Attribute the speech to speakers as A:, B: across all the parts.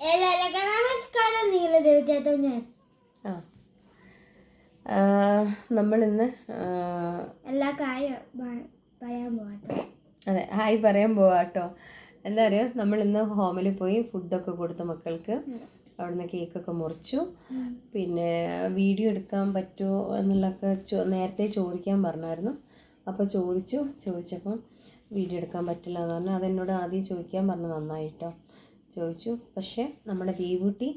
A: എല്ലാവർക്കും നമസ്കാരം ദേവിച്ചേട്ടോ ഞാൻ
B: നമ്മളിന്ന് ആ,
A: എല്ലാ കാര്യം പറയാൻ
B: അതെ ഹായ് പറയാൻ പോവാട്ടോ. എന്താ എന്താ പറയുക നമ്മളിന്ന് ഹോമിൽ പോയി ഫുഡൊക്കെ കൊടുത്ത മക്കൾക്ക്. അവിടുന്ന് കേക്കൊക്കെ മുറിച്ചു. പിന്നെ വീഡിയോ എടുക്കാൻ പറ്റുമോ എന്നുള്ളൊക്കെ ചോ- നേരത്തെ ചോദിക്കാൻ പറഞ്ഞായിരുന്നു. അപ്പോൾ ചോദിച്ചു. ചോദിച്ചപ്പം വീഡിയോ എടുക്കാൻ പറ്റില്ല എന്ന് പറഞ്ഞാൽ അതെന്നോട് ആദ്യം ചോദിക്കാൻ പറഞ്ഞു നന്നായിട്ടോ. ചോദിച്ചു. പക്ഷേ നമ്മുടെ ദേവൂട്ടി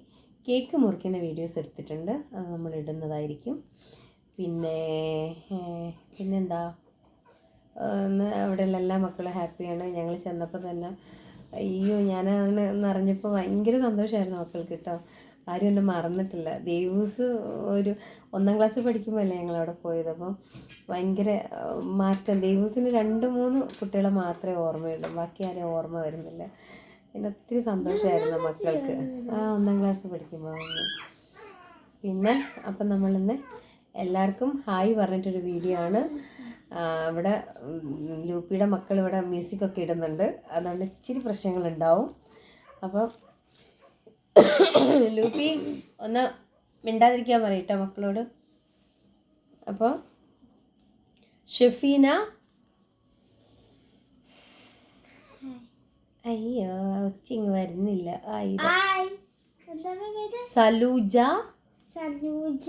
B: കേക്ക് മുറിക്കുന്ന വീഡിയോസ് എടുത്തിട്ടുണ്ട്. അത് നമ്മൾ ഇടുന്നതായിരിക്കും. പിന്നെ പിന്നെന്താ? ഒന്ന് അവിടെയുള്ള എല്ലാ മക്കളും ഹാപ്പിയാണ്. ഞങ്ങൾ ചെന്നപ്പോൾ തന്നെ അയ്യോ ഞാൻ അങ്ങനെ എന്നറിഞ്ഞപ്പോൾ ഭയങ്കര സന്തോഷമായിരുന്നു മക്കൾക്ക് കേട്ടോ. ആരും എന്നെ മറന്നിട്ടില്ല. ദേവൂസ് ഒരു ഒന്നാം ക്ലാസ്സിൽ പഠിക്കുമ്പോഴല്ലേ ഞങ്ങൾ അവിടെ പോയത്. അപ്പം ഭയങ്കര മാറ്റം. ദേവൂസിന് രണ്ട് മൂന്ന് കുട്ടികളെ മാത്രമേ ഓർമ്മയുള്ളൂ. ബാക്കി ആരും ഓർമ്മ വരുന്നില്ല. പിന്നെ ഒത്തിരി സന്തോഷമായിരുന്നു മക്കൾക്ക്. ആ ഒന്നാം ക്ലാസ് പഠിക്കുമ്പോൾ പിന്നെ അപ്പം നമ്മളിന്ന് എല്ലാവർക്കും ഹായ് പറഞ്ഞിട്ടൊരു വീഡിയോ ആണ്. ഇവിടെ ലൂപ്പിയുടെ മക്കൾ ഇവിടെ മ്യൂസിക്കൊക്കെ ഇടുന്നുണ്ട്. അതുകൊണ്ട് ഇച്ചിരി പ്രശ്നങ്ങളുണ്ടാവും. അപ്പോൾ ലൂപ്പി ഒന്ന് മിണ്ടാതിരിക്കാൻ പറയട്ടോ മക്കളോട്. അപ്പോൾ ഷെഫീന അയ്യോ ഉച്ചിങ് വരുന്നില്ല. സലൂജ.
A: സനൂജ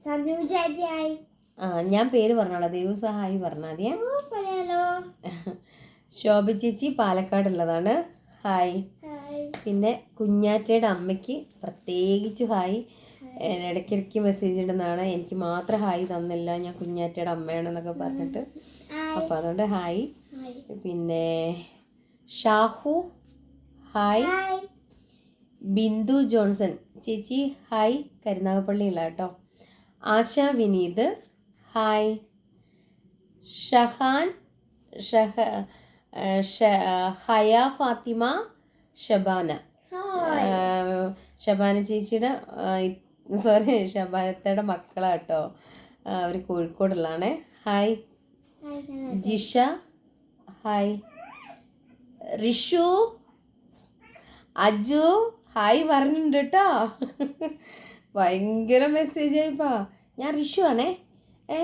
A: സനൂജ
B: ആ ഞാൻ പേര് പറഞ്ഞോളാം. ദൈവം സഹായി പറഞ്ഞാൽ മതിയേ
A: ഓ പറയാലോ.
B: ശോഭ ചേച്ചി പാലക്കാടുള്ളതാണ്. ഹായ്. പിന്നെ കുഞ്ഞാറ്റയുടെ അമ്മയ്ക്ക് പ്രത്യേകിച്ച് ഹായ്. ഇടയ്ക്കിടയ്ക്ക് മെസ്സേജ് ഇടുന്നതാണ്. എനിക്ക് മാത്രം ഹായ് തന്നില്ല. ഞാൻ കുഞ്ഞാറ്റയുടെ അമ്മയാണെന്നൊക്കെ പറഞ്ഞിട്ട്. അപ്പോൾ അതുകൊണ്ട് ഹായ്. പിന്നെ ഷാഹു ഹായ്. ബിന്ദു ജോൺസൺ. ചേച്ചി ഹായ്. കരുനാഗപ്പള്ളിയുള്ള കേട്ടോ ആശ വിനീത് ഹായ്. ഷഹാൻ ഷഹ ഹയ ഫാത്തിമ ഷബാന. ഷബാന ചേച്ചിയുടെ സോറി ഷബാനത്തയുടെ മക്കളാട്ടോ അവർ കോഴിക്കോടുള്ളതാണേ hi. Jisha hi. Rishu Aju hi പറഞ്ഞിട്ടുണ്ട് കേട്ടോ ഭയങ്കര മെസ്സേജ് ആയിപ്പാ. ഞാൻ റിഷു ആണേ. ഏ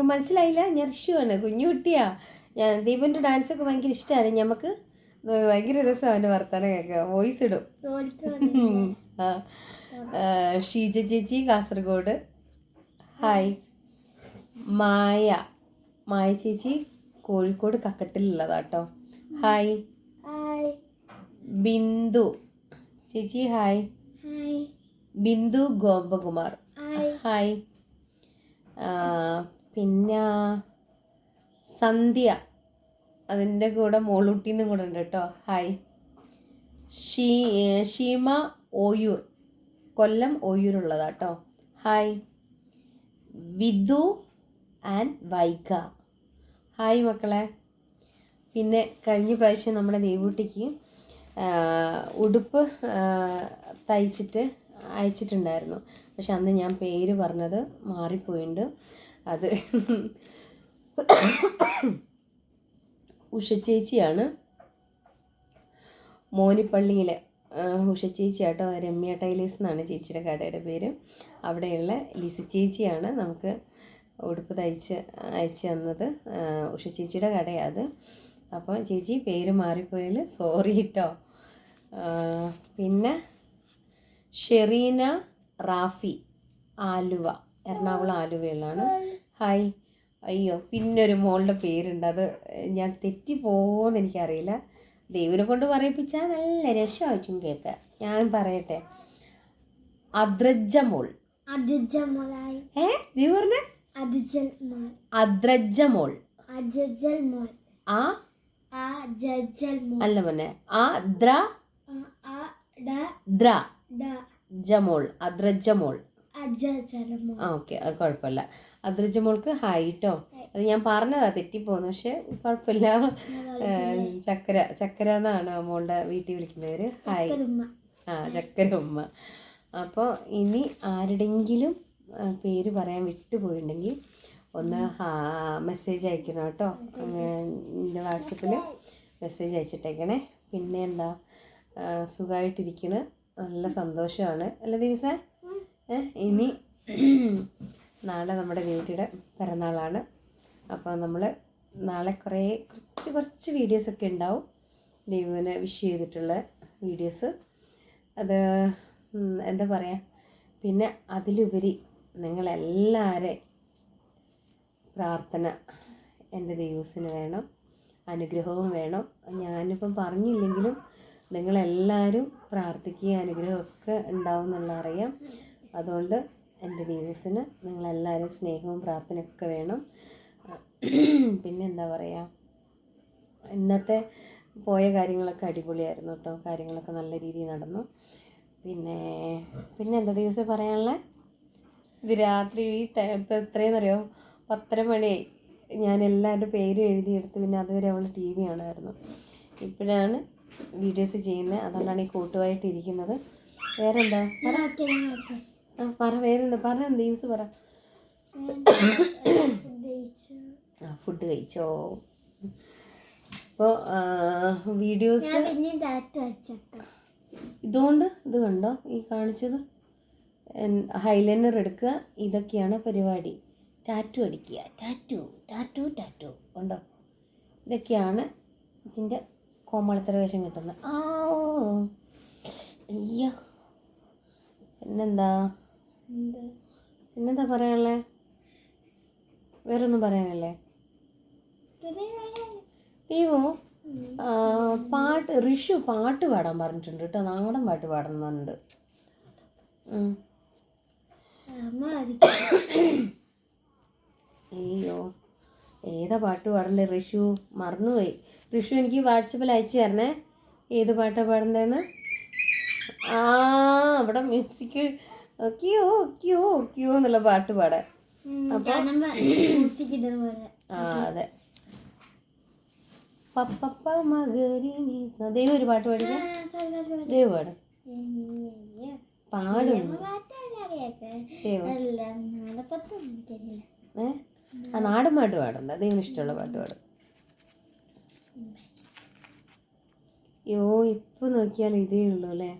B: മനസ്സിലായില്ല? ഞാൻ റിഷു ആണ്. കുഞ്ഞു കുട്ടിയാ. ഞാൻ ദീപന്റെ ഡാൻസൊക്കെ ഭയങ്കര ഇഷ്ടമാണ് ഞമ്മക്ക് ഭയങ്കര രസമാണ് എന്റെ വർത്തമാനം കേൾക്കുക വോയിസ് ഇടും. ആ. ഷീജ ചേച്ചി കാസർഗോഡ്. ഹായ് മായ. മായ ചേച്ചി കോഴിക്കോട് കക്കട്ടിലുള്ളതാട്ടോ. ഹായ് ബിന്ദു. ചേച്ചി ഹായ്. ബിന്ദു ഗോപകുമാർ.
A: ഹായ്.
B: പിന്നെ സന്ധ്യ. അതിന്റെ കൂടെ മോളൂട്ടിന്നും കൂടെ ഉണ്ട് കേട്ടോ. ഹായ്. ഷീ Sheema Oyoor. Kollam ഓയൂരുള്ളതാട്ടോ hi. Vidu and Vaika hi മക്കളെ. പിന്നെ കഴിഞ്ഞ പ്രാവശ്യം നമ്മുടെ ദേവൂട്ടിക്ക് ഉടുപ്പ് തയ്ച്ചിട്ട് അയച്ചിട്ടുണ്ടായിരുന്നു. പക്ഷെ അന്ന് ഞാൻ പേര് പറഞ്ഞത് മാറിപ്പോയിട്ടുണ്ട് അത് ഉഷച്ചേച്ചിയാണ് മോനിപ്പള്ളിയിലെ ഉഷച്ചേച്ചിയാട്ടോ രമ്യ ടൈലേഴ്സ് എന്നാണ് ചേച്ചിയുടെ കടയുടെ പേര്. അവിടെയുള്ള ലിസി ചേച്ചിയാണ് നമുക്ക് ഉടുപ്പ് തയ്ച്ച് അയച്ചു തന്നത്. ഉഷ ചേച്ചിയുടെ കടയാണ് അത്. അപ്പോൾ ചേച്ചി പേര് മാറിപ്പോയാൽ സോറി കേട്ടോ പിന്നെ ഷെറീന റാഫി ആലുവ. എറണാകുളം ആലുവയിലാണ്. ഹായ് അയ്യോ പിന്നെ ഒരു മോളുടെ പേരുണ്ട്. അത് ഞാൻ തെറ്റിപ്പോന്ന് എനിക്കറിയില്ല. ദൈവനെ കൊണ്ട് പറയിപ്പിച്ചാൽ നല്ല രസമായിട്ടും കേൾക്കാൻ. ഞാൻ പറയട്ടെ. അദ്രജ മോൾ ഏ? നീ പറഞ്ഞ?
A: അജജൽ മോൾ
B: അദ്രജ ആ? അല്ല മോനെ. ആ ദ്ര ദ്ര. ജമോൾ അദ്രജമോൾ. ഓക്കെ അത് കുഴപ്പമില്ല. അദ്രജ മോൾക്ക് ഹായ് കേട്ടോ അത് ഞാൻ പറഞ്ഞതാ തെറ്റിപ്പോന്നു. പക്ഷെ കുഴപ്പമില്ല. ചക്കര ചക്കര എന്നാണ് മോളുടെ വീട്ടിൽ വിളിക്കുന്നവര് ഹായ് ആ ചക്കര ഉമ്മ അപ്പോൾ ഇനി ആരുടെങ്കിലും പേര് പറയാൻ വിട്ടുപോയിട്ടുണ്ടെങ്കിൽ ഒന്ന് മെസ്സേജ് അയക്കണം കേട്ടോ. എന്റെ വാട്സപ്പിൽ മെസ്സേജ് അയച്ചിട്ടേക്കണേ. പിന്നെ എന്താ? സുഖമായിട്ടിരിക്കണ് നല്ല സന്തോഷമാണ്. അല്ല ദിവസ ഇനി നാളെ നമ്മുടെ വീട്ടിയുടെ പിറന്നാളാണ്. അപ്പോൾ നമ്മൾ നാളെ കുറേ കുറച്ച് കുറച്ച് വീഡിയോസൊക്കെ ഉണ്ടാവും. ദൈവനെ വിഷ് ചെയ്തിട്ടുള്ള വീഡിയോസ്. അത് എന്താ പറയുക പിന്നെ അതിലുപരി നിങ്ങളെല്ലാവരെയും പ്രാർത്ഥന എന്റെ ദൈവസിന് വേണം. അനുഗ്രഹവും വേണം. ഞാനിപ്പം പറഞ്ഞില്ലെങ്കിലും നിങ്ങളെല്ലാവരും പ്രാർത്ഥിക്കുകയും അനുഗ്രഹമൊക്കെ ഉണ്ടാവും എന്നുള്ള അറിയാം. അതുകൊണ്ട് എന്റെ ദൈവസിന് നിങ്ങളെല്ലാവരും സ്നേഹവും പ്രാർത്ഥനയൊക്കെ വേണം. പിന്നെ എന്താ പറയുക ഇന്നത്തെ പോയ കാര്യങ്ങളൊക്കെ അടിപൊളിയായിരുന്നു കേട്ടോ. കാര്യങ്ങളൊക്കെ നല്ല രീതിയിൽ നടന്നു. പിന്നെ പിന്നെ എന്താ ദിവസം പറയാനുള്ളത് ഇത് രാത്രി ഈ ടൈം ഇപ്പം എത്രയെന്നറിയോ? പത്തര മണിയായി. ഞാൻ എല്ലാവരുടെ പേര് എഴുതിയെടുത്ത് പിന്നെ അതുവരെ അവൾ ടി വി കാണുമായിരുന്നു. ഇപ്പോഴാണ് വീഡിയോസ് ചെയ്യുന്നത്. അതുകൊണ്ടാണ് ഈ കൂട്ടുമായിട്ട് ഇരിക്കുന്നത്. വേറെന്താ? ആ, പറ. വേറെന്താ? പറ. ദിവസം പറ.
A: ഉദ്ദേശിച്ചു
B: ആ ഫുഡ് കഴിച്ചോ? അപ്പോൾ വീഡിയോസ് ഇതുകൊണ്ട് ഇത് കണ്ടോ? ഈ കാണിച്ചത്? ഹൈലൈനർ എടുക്കുക. ഇതൊക്കെയാണ് പരിപാടി. ടാറ്റു അടിക്കുക. Tattoo tattoo tattoo. ഉണ്ടോ ഇതൊക്കെയാണ് ഇതിന്റെ കോമളത്തര വേഷം കിട്ടുന്നത് ആ അയ്യോ. പിന്നെന്താ? പിന്നെന്താ പറയാനുള്ളത് വേറൊന്നും പറയാനല്ലേ? ദീപു പാട്ട് ഋഷു പാട്ട് പാടാൻ പറഞ്ഞിട്ടുണ്ട് കേട്ടോ. നാടൻ പാട്ട് പാടുന്നുണ്ട് അയ്യോ. ഏതാ പാട്ട് പാടണ്ടേ ഋഷു മറന്നുപോയി. ഋഷു എനിക്ക് വാട്സപ്പിൽ അയച്ചു തരണേ. ഏത് പാട്ടാണ് പാടുന്നതെന്ന്? ആ അവിടെ മ്യൂസിക് ക്യോ ക്യോ ക്യോ എന്നുള്ള പാട്ട് പാടാൻ. ആ അതെ. പപ്പ മകരി. ദൈവം ഒരു പാട്ട് പാടില്ല ദൈവം പാടും. പാടും. ആ നാടൻ പാട്ട് പാടണ്ട. ദൈവം ഇഷ്ടമുള്ള പാട്ട് പാടും. യോ ഇപ്പൊ നോക്കിയാൽ ഇതേ ഉള്ളൂ അല്ലേ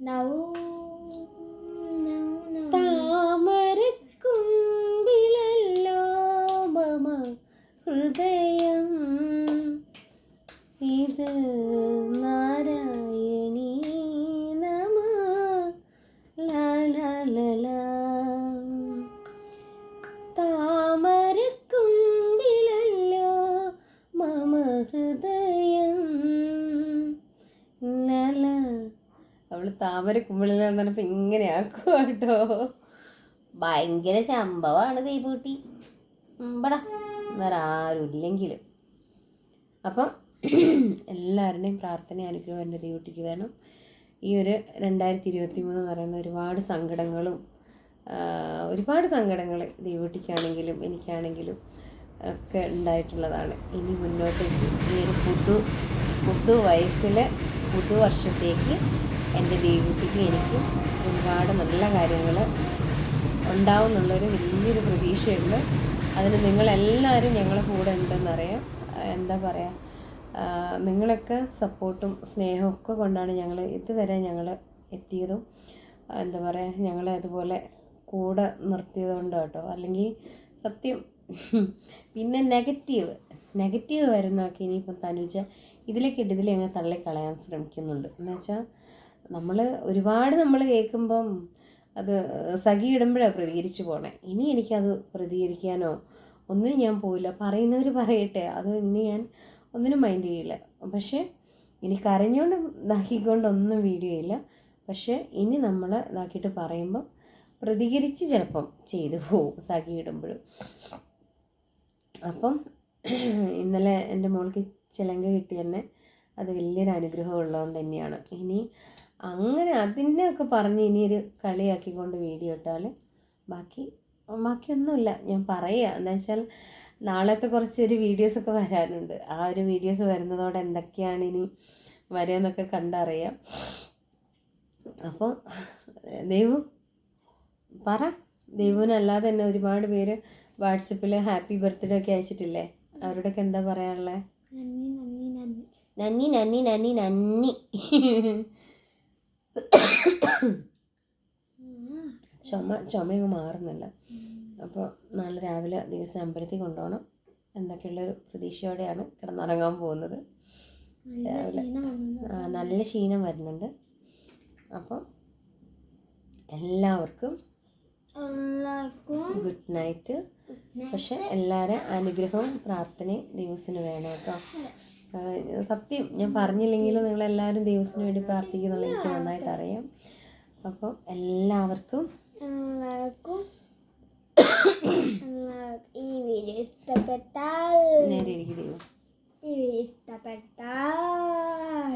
A: Rau
B: താമര കുമ്പിളിലെന്ന് പറഞ്ഞപ്പോൾ ഇങ്ങനെ ആക്കുക കേട്ടോ ഭയങ്കര ശമ്പവാണ് ദൈവൂട്ടി ഇമ്പടാ വേറെ ആരും ഇല്ലെങ്കിലും അപ്പം എല്ലാവരുടെയും പ്രാർത്ഥന അനുഗ്രഹം എന്റെ ദൈവൂട്ടിക്ക് വേണം. ഈ ഒരു രണ്ടായിരത്തി ഇരുപത്തി മൂന്ന് പറയുന്ന ഒരുപാട് സങ്കടങ്ങളും ഒരുപാട് സങ്കടങ്ങൾ ദൈവട്ടിക്കാണെങ്കിലും എനിക്കാണെങ്കിലും ഒക്കെ ഉണ്ടായിട്ടുള്ളതാണ്. ഇനി മുന്നോട്ട് ഈ ഒരു പുതു പുതു വയസ്സിൽ പുതുവർഷത്തേക്ക് എന്റെ ദൈവത്തിക്ക് എനിക്കും ഒരുപാട് നല്ല കാര്യങ്ങൾ ഉണ്ടാവും എന്നുള്ളൊരു വലിയൊരു പ്രതീക്ഷയുണ്ട്. അതിന് നിങ്ങളെല്ലാവരും ഞങ്ങളുടെ കൂടെ ഉണ്ടെന്നറിയാം. എന്താ പറയുക നിങ്ങളൊക്കെ സപ്പോർട്ടും സ്നേഹവും കൊണ്ടാണ് ഞങ്ങൾ ഇതുവരെ ഞങ്ങൾ എത്തിയതും. എന്താ പറയുക ഞങ്ങളെ അതുപോലെ കൂടെ നിർത്തിയത് കൊണ്ട് കേട്ടോ. അല്ലെങ്കിൽ സത്യം പിന്നെ നെഗറ്റീവ് നെഗറ്റീവ് വരുന്നതൊക്കെ ഇനിയിപ്പം തനുജ ഇതിലേക്ക് ഇട്ട് ഇതിലെ അങ്ങ് തള്ളിക്കളയാൻ ശ്രമിക്കുന്നുണ്ട്. എന്ന് വെച്ചാൽ നമ്മൾ ഒരുപാട് നമ്മൾ കേൾക്കുമ്പം അത് സഖി ഇടുമ്പോഴാണ് പ്രതികരിച്ചു പോണേ. ഇനി എനിക്കത് പ്രതികരിക്കാനോ ഒന്നും ഞാൻ പോയില്ല പറയുന്നവർ പറയട്ടെ. അത് ഇനി ഞാൻ ഒന്നിനും മൈൻഡ് ചെയ്യില്ല. പക്ഷേ ഇനി കരഞ്ഞുകൊണ്ട് ഇതാക്കിക്കൊണ്ടൊന്നും വീഡിയോ ഇല്ല. പക്ഷേ ഇനി നമ്മൾ ഇതാക്കിയിട്ട് പറയുമ്പം പ്രതികരിച്ച് ചിലപ്പം ചെയ്തു പോവും സഖി ഇടുമ്പോഴും. അപ്പം ഇന്നലെ എന്റെ മോൾക്ക് ചിലങ്ക കിട്ടി തന്നെ അത് വലിയൊരു അനുഗ്രഹം ഉള്ളതുകൊണ്ട് തന്നെയാണ്. ഇനി അങ്ങനെ അതിനെയൊക്കെ പറഞ്ഞ് ഇനിയൊരു കളിയാക്കിക്കൊണ്ട് വീഡിയോ ഇട്ടാൽ ബാക്കി ബാക്കിയൊന്നുമില്ല. ഞാൻ പറയുക എന്താ വെച്ചാൽ നാളത്തെ കുറച്ചൊരു വീഡിയോസൊക്കെ വരാനുണ്ട് ആ ഒരു വീഡിയോസ് വരുന്നതോടെ എന്തൊക്കെയാണ് ഇനി വരുമെന്നൊക്കെ കണ്ടറിയാം. അപ്പോൾ ദൈവം പറ. ദൈവനല്ലാതെ തന്നെ ഒരുപാട് പേര് വാട്സപ്പിൽ ഹാപ്പി ബർത്ത്ഡേ ഒക്കെ അയച്ചിട്ടില്ലേ? അവരോടൊക്കെ എന്താ പറയാനുള്ളത്
A: നന്നി നന്നി നന്നി
B: നന്ദി നന്ദി നന്ദി നന്ദി. ചുമ ചുമയൊക്കെ മാറുന്നില്ല അപ്പോൾ നാളെ രാവിലെ ദിവസം അമ്പലത്തിൽ കൊണ്ടുപോകണം. എന്നൊക്കെയുള്ളൊരു പ്രതീക്ഷയോടെയാണ് കിടന്നുറങ്ങാൻ പോകുന്നത്. ആ, നല്ല ക്ഷീണം വരുന്നുണ്ട്. അപ്പം എല്ലാവർക്കും ഗുഡ് നൈറ്റ്. പക്ഷെ എല്ലാവരും അനുഗ്രഹവും പ്രാർത്ഥനയും ദൈവത്തിന് വേണം കേട്ടോ. സത്യം ഞാൻ പറഞ്ഞില്ലെങ്കിലും നിങ്ങളെല്ലാവരും ദൈവത്തിന് വേണ്ടി പ്രാർത്ഥിക്കുന്നുള്ള എനിക്ക് നന്നായിട്ട് അറിയാം അപ്പം എല്ലാവർക്കും
A: ഈ വീഡിയോ ഇഷ്ടപ്പെട്ടാൽ ഈ വീഡിയോ ഇഷ്ടപ്പെട്ടാൽ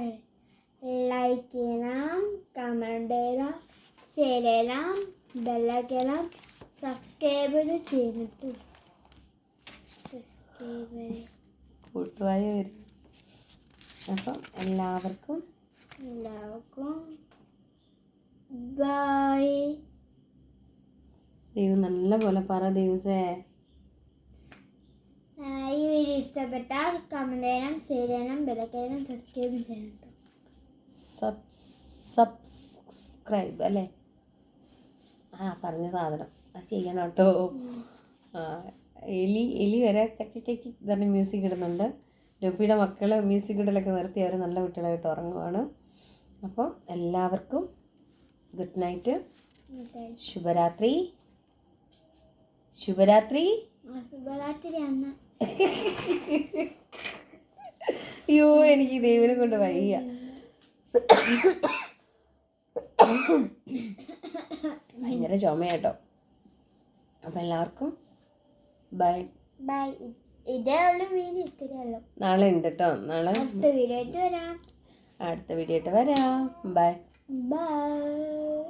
A: ലൈക്ക് ചെയ്യണം കമന്റ് ചെയ്യണം ഷെയർ ചെയ്യണം ബെല്ലൈക്കണം സബ്സ്ക്രൈബ് ചെയ്തിട്ട്
B: കൂട്ടുവായ വരും അപ്പം എല്ലാവർക്കും
A: എല്ലാവർക്കും ബൈ
B: ദൈവം നല്ല പോലെ പറ ദിവസേ.
A: ഈ വീഡിയോ ഇഷ്ടപ്പെട്ടാൽ കമന്റ് ചെയ്യണം ഷെയർ ചെയ്യണം ബെല്ലൈക്കണം സബ്സ്ക്രൈബ് ചെയ്യണം
B: സബ്സ്ക്രൈബ് അല്ലേ? ആ പറഞ്ഞ സാധനം. അത് ചെയ്യണം കേട്ടോ എലി എലി വരെ ചക്കി ചക്കി തന്നെ മ്യൂസിക് ഇടുന്നുണ്ട്. രഫിയുടെ മക്കൾ മ്യൂസിക് ഇടലൊക്കെ നിർത്തി അവർ നല്ല കുട്ടികളായിട്ട് ഉറങ്ങുവാണ്. അപ്പോൾ എല്ലാവർക്കും ഗുഡ് നൈറ്റ് ശുഭരാത്രി. ശുഭരാത്രി.
A: ശുഭരാത്രി അന്ന്.
B: അയ്യോ എനിക്ക് ദൈവനെ കൊണ്ട് വയ്യ. ഭയങ്കര ചുമയാട്ടോ. അപ്പം എല്ലാവർക്കും ബൈ.
A: ബൈ. ഇതേ ഉള്ളു വീഡിയോ ഇത്രയേ ഉള്ളൂ.
B: നാളെ ഉണ്ട് കേട്ടോ നാളെ
A: അടുത്ത വീഡിയോ ആയിട്ട് വരാം.
B: അടുത്ത വീഡിയോ ആയിട്ട് വരാം. ബൈ.
A: ബൈ.